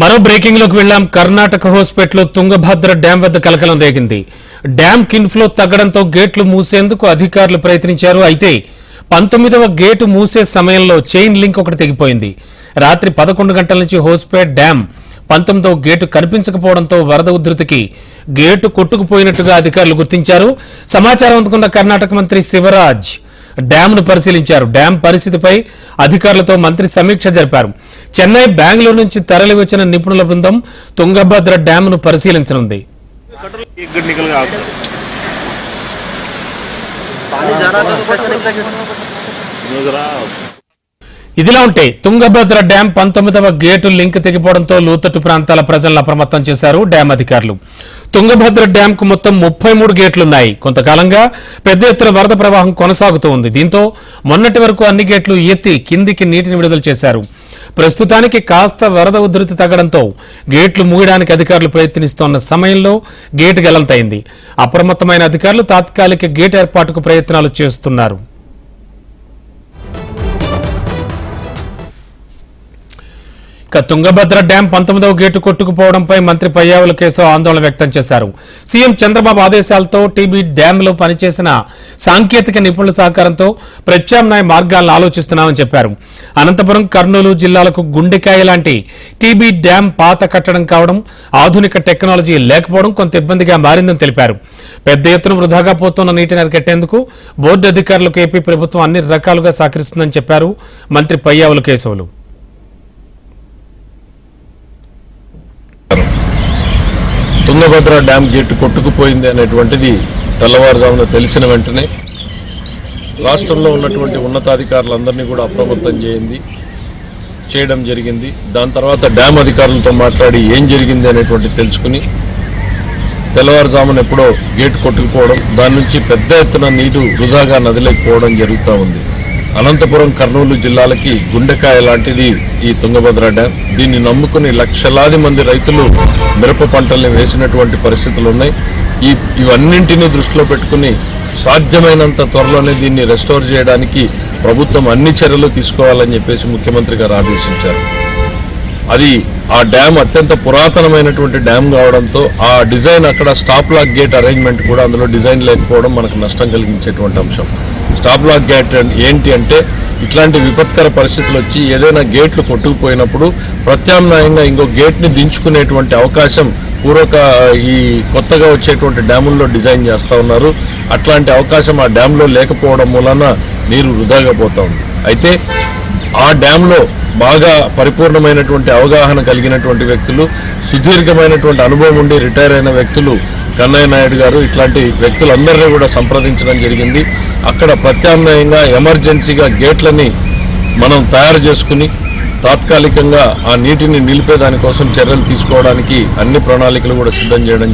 మరో బ్రేకింగ్లోకి వెళ్ళాం కర్ణాటక హోస్పేట్లో తుంగభద్ర డ్యాం వద్ద కలకలం రేగింది. డ్యాం కిన్ఫ్లో తగ్గడంతో గేట్లు మూసేందుకు అధికారులు ప్రయత్నించారు. అయితే పంతొమ్మిదవ గేటు మూసే సమయంలో చైన్ లింక్ ఒకటి తెగిపోయింది. రాత్రి పదకొండు గంటల నుంచి హోస్పేట్ డ్యాం పంతొమ్మిదవ గేటు కనిపించకపోవడంతో వరద ఉధృతికి గేటు కొట్టుకుపోయినట్టుగా అధికారులు గుర్తించారు. సమాచారం అందుకున్న కర్ణాటక మంత్రి శివరాజ్ డ్యామ్ను పరిశీలించారు. డ్యామ్ పరిస్థితిపై అధికారులతో మంత్రి సమీక్ష జరిపారు. చెన్నై బెంగళూరు నుంచి తరలివచ్చిన నిపుణుల బృందం తుంగభద్ర డ్యాంను పరిశీలించనుంది. ఇదిలా ఉంటే తుంగభద్ర డ్యాం పంతొమ్మిదవ గేటు లింక్ తెగిపోవడంతో లోతట్టు ప్రాంతాల ప్రజలను అప్రమత్తం చేశారు డ్యాం అధికారులు. తుంగభద్ర డ్యాం కు మొత్తం ముప్పై మూడు గేట్లున్నాయి. కొంతకాలంగా పెద్ద ఎత్తున వరద ప్రవాహం కొనసాగుతూ ఉంది. దీంతో మొన్నటి వరకు అన్ని గేట్లు ఎత్తి కిందికి నీటిని విడుదల చేశారు. ప్రస్తుతానికి కాస్త వరద ఉధృతి తగ్గడంతో గేట్లు మూయడానికి అధికారులు ప్రయత్నిస్తోన్న సమయంలో గేటు గలంతైంది. అప్రమత్తమైన అధికారులు తాత్కాలిక గేట్ ఏర్పాటుకు ప్రయత్నాలు చేస్తున్నారు. ఇక తుంగభద్ర డ్యాం పంతొమ్మిదవ గేటు కొట్టుకుపోవడంపై మంత్రి పయ్యావుల కేశవ్ ఆందోళన వ్యక్తం చేశారు. సీఎం చంద్రబాబు ఆదేశాలతో టీబీ డ్యాంలో పనిచేసిన సాంకేతిక నిపుణుల సహకారంతో ప్రత్యామ్నాయ మార్గాలను ఆలోచిస్తున్నామని చెప్పారు. అనంతపురం కర్నూలు జిల్లాలకు గుండెకాయ లాంటి టీబీ డ్యాం పాత కట్టడం కావడం ఆధునిక టెక్నాలజీ లేకపోవడం కొంత ఇబ్బందిగా మారిందని తెలిపారు. పెద్ద ఎత్తున వృధాగా పోతున్న నీటిని అరికట్టేందుకు బోర్డు అధికారులకు ఏపీ ప్రభుత్వం అన్ని రకాలుగా సహకరిస్తుందని చెప్పారు మంత్రి పయ్యావుల కేశవులు. తుంగభద్ర డ్యామ్ గేట్ కొట్టుకుపోయింది అనేటువంటిది తెల్లవారుజామున తెలిసిన వెంటనే రాష్ట్రంలో ఉన్నటువంటి ఉన్నతాధికారులందరినీ కూడా అప్రమత్తం చేయింది చేయడం జరిగింది. దాని తర్వాత డ్యామ్ అధికారులతో మాట్లాడి ఏం జరిగింది అనేటువంటి తెలుసుకుని తెల్లవారుజామున ఎప్పుడో గేట్ కొట్టుకుపోవడం దాని నుంచి పెద్ద ఎత్తున నీరు వృధాగా నదిలోకి పోవడం జరుగుతూ ఉంది. అనంతపురం కర్నూలు జిల్లాలకి గుండెకాయ లాంటిది ఈ తుంగభద్ర డ్యాం. దీన్ని నమ్ముకుని లక్షలాది మంది రైతులు మిరప పంటల్ని వేసినటువంటి పరిస్థితులు ఉన్నాయి. ఈ ఇవన్నింటినీ దృష్టిలో పెట్టుకుని సాధ్యమైనంత త్వరలోనే దీన్ని రెస్టోర్ చేయడానికి ప్రభుత్వం అన్ని చర్యలు తీసుకోవాలని చెప్పేసి ముఖ్యమంత్రి గారు ఆదేశించారు. అది ఆ డ్యామ్ అత్యంత పురాతనమైనటువంటి డ్యామ్ కావడంతో ఆ డిజైన్ అక్కడ స్టాప్ లాక్ గేట్ అరేంజ్మెంట్ కూడా అందులో డిజైన్ లేకపోవడం మనకు నష్టం కలిగించేటువంటి అంశం. స్టాప్ లాక్ గేట్ ఏంటి అంటే ఇట్లాంటి విపత్కర పరిస్థితులు వచ్చి ఏదైనా గేట్లు కొట్టుకుపోయినప్పుడు ప్రత్యామ్నాయంగా ఇంకో గేట్ని దించుకునేటువంటి అవకాశం పూర్వక ఈ కొత్తగా వచ్చేటువంటి డ్యాముల్లో డిజైన్ చేస్తూ ఉన్నారు. అట్లాంటి అవకాశం ఆ డ్యాంలో లేకపోవడం మూలన నీరు వృధాగా పోతా ఉంది. అయితే ఆ డ్యాంలో బాగా పరిపూర్ణమైనటువంటి అవగాహన కలిగినటువంటి వ్యక్తులు సుదీర్ఘమైనటువంటి అనుభవం ఉండి రిటైర్ అయిన వ్యక్తులు కన్నయ్య నాయుడు గారు ఇట్లాంటి వ్యక్తులందరినీ కూడా సంప్రదించడం జరిగింది. అక్కడ ప్రత్యామ్నాయంగా ఎమర్జెన్సీగా గేట్లని మనం తయారు చేసుకుని తాత్కాలికంగా ఆ నీటిని నిలిపేదానికోసం చర్యలు తీసుకోవడానికి అన్ని ప్రణాళికలు కూడా సిద్ధం చేయడం